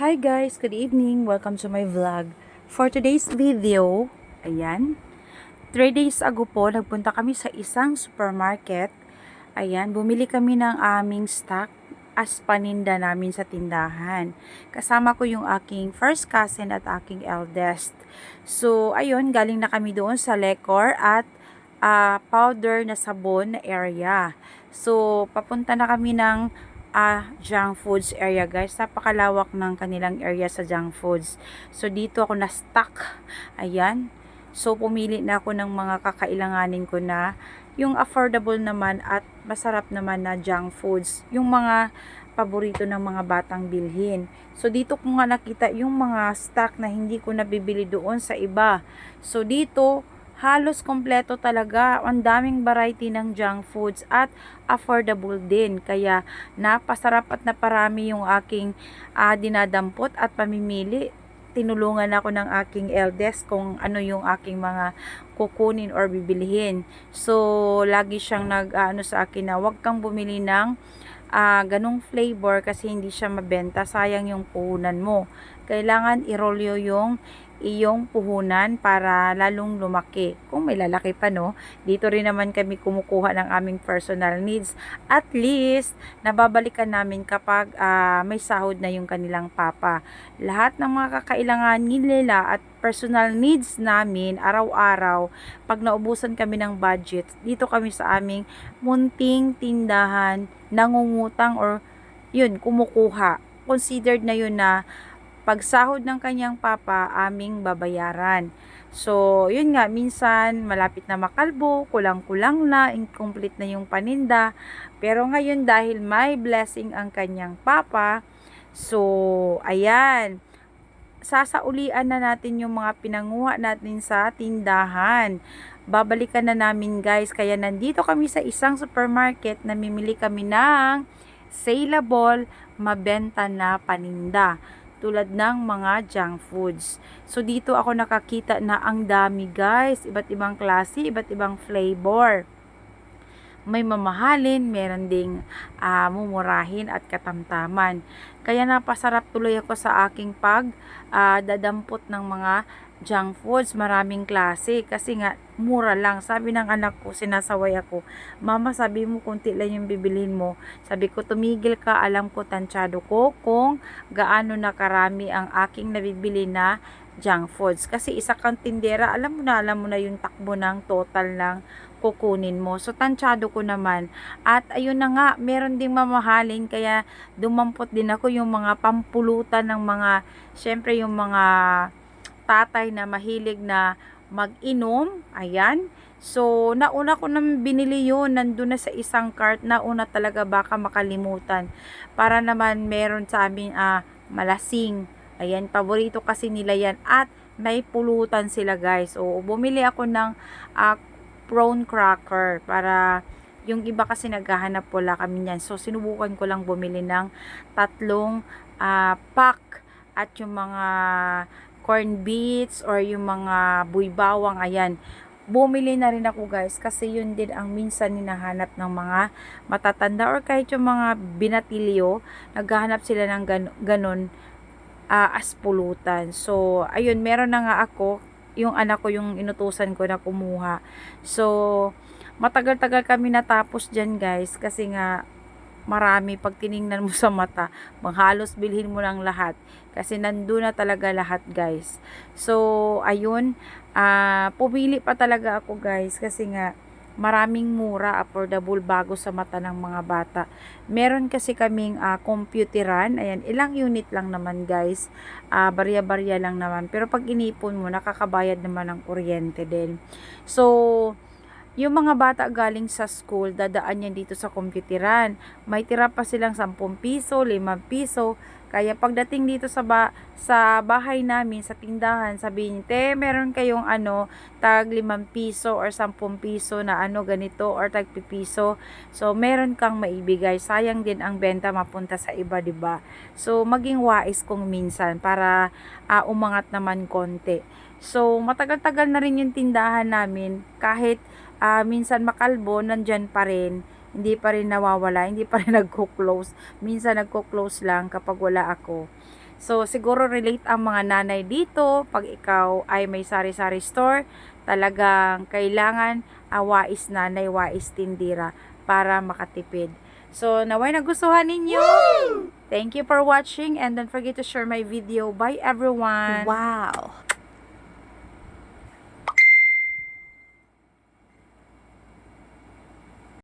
Hi guys, good evening. Welcome to my vlog. For today's video, ayan, 3 days ago po, nagpunta kami sa isang supermarket. Ayan, bumili kami ng aming stock as paninda namin sa tindahan. Kasama ko yung aking first cousin at aking eldest. So, ayun, galing na kami doon sa Lecor at ah, powder na sabon na area. So, papunta na kami ng ah, junk foods area guys. Napakalawak ng kanilang area sa junk foods. So dito ako na stuck. Ayan. So pumili na ako ng mga kakailanganin ko na yung affordable naman at masarap naman na junk foods. Yung mga paborito ng mga batang bilhin. So dito ko nga nakita yung mga stock na hindi ko nabibili doon sa iba. So dito halos kompleto talaga. Ang daming variety ng junk foods at affordable din. Kaya napasarap at naparami yung aking ah, dinadampot at pamimili. Tinulungan ako ng aking eldest kung ano yung aking mga kukunin or bibilihin. So, lagi siyang nag ano sa akin na wag kang bumili ng ah, ganong flavor kasi hindi siya mabenta. Sayang yung puhunan mo. Kailangan irolyo yung iyong puhunan para lalong lumaki. Kung may lalaki pa no, dito rin naman kami kumukuha ng aming personal needs. At least, nababalikan namin kapag ah, may sahod na yung kanilang papa. Lahat ng mga kakailangan nila at personal needs namin araw-araw, pag naubusan kami ng budget, dito kami sa aming munting tindahan, nangungutang or yun, kumukuha. Considered na yun na pagsahod ng kanyang papa, aming babayaran. So, yun nga, minsan malapit na makalbo, kulang-kulang na, incomplete na yung paninda. Pero ngayon dahil may blessing ang kanyang papa, so, ayan, sasaulian na natin yung mga pinanguha natin sa tindahan. Babalikan na namin guys, kaya nandito kami sa isang supermarket, namimili kami ng saleable, mabenta na paninda tulad ng mga junk foods. So, dito ako nakakita na ang dami guys. Iba't ibang klase, iba't ibang flavor. May mamahalin, meron ding ah, mumurahin at katamtaman. Kaya napasarap tuloy ako sa aking pag ah, dadampot ng mga junk foods, maraming klase kasi nga mura lang. Sabi ng anak ko, sinasaway ako, Mama, sabi mo kunti lang yung bibilhin mo. Sabi ko, tumigil ka, alam ko tansyado ko kung gaano na karami ang aking nabibili na junk foods. Kasi isa kang tindera, alam mo na, alam mo na yung takbo ng total ng kukunin mo. So, tansyado ko naman. At ayun na nga, meron ding mamahalin, kaya dumampot din ako yung mga pampulutan ng mga, syempre yung mga tatay na mahilig na mag-inom. Ayan. So, nauna ko naman binili yun. Nandun na sa isang cart. Nauna talaga baka makalimutan. Para naman meron sa amin ah, malasing. Ayan, paborito kasi nila yan. At may pulutan sila guys. O, bumili ako ng ah, prawn cracker para yung iba kasi naghahanap wala kami niyan. So, sinubukan ko lang bumili ng tatlong ah, pack at yung mga corn beets or yung mga buybawang, ayan. Bumili na rin ako guys kasi yun din ang minsan hinahanap ng mga matatanda or kahit yung mga binatilyo, naghahanap sila ng gan- ganun ah, as pulutan. So, ayun, meron na nga ako, yung anak ko yung inutusan ko na kumuha. So, matagal-tagal kami natapos dyan guys kasi nga marami pag tiningnan mo sa mata, manghalos bilhin mo ng lahat kasi nandun na talaga lahat guys. So, ayun, ah pumili pa talaga ako guys kasi nga maraming mura, affordable bago sa mata ng mga bata. Meron kasi kaming ah, computeran, ayan, ilang unit lang naman guys, ah barya-barya lang naman. Pero pag inipon mo, nakakabayad naman ng kuryente din. So, yung mga bata galing sa school, dadaan yan dito sa computeran. May tira pa silang 10 piso, 5 piso. Kaya pagdating dito sa ba sa bahay namin, sa tindahan, sabihin, te, meron kayong ano, tag 5 piso or 10 piso na ano ganito or tag piso. So, meron kang maibigay. Sayang din ang benta mapunta sa iba, 'di ba? So, maging wais kung minsan para ah, umangat naman konti. So, matagal-tagal na rin yung tindahan namin kahit ah, minsan makalbo, nandyan pa rin. Hindi pa rin nawawala, hindi pa rin nagko-close. Minsan nagko-close lang kapag wala ako. So, siguro relate ang mga nanay dito. Pag ikaw ay may sari-sari store, talagang kailangan ah, wais nanay, wais tindira para makatipid. So, naway nagustuhan ninyo. Thank you for watching and don't forget to share my video. Bye everyone! Wow.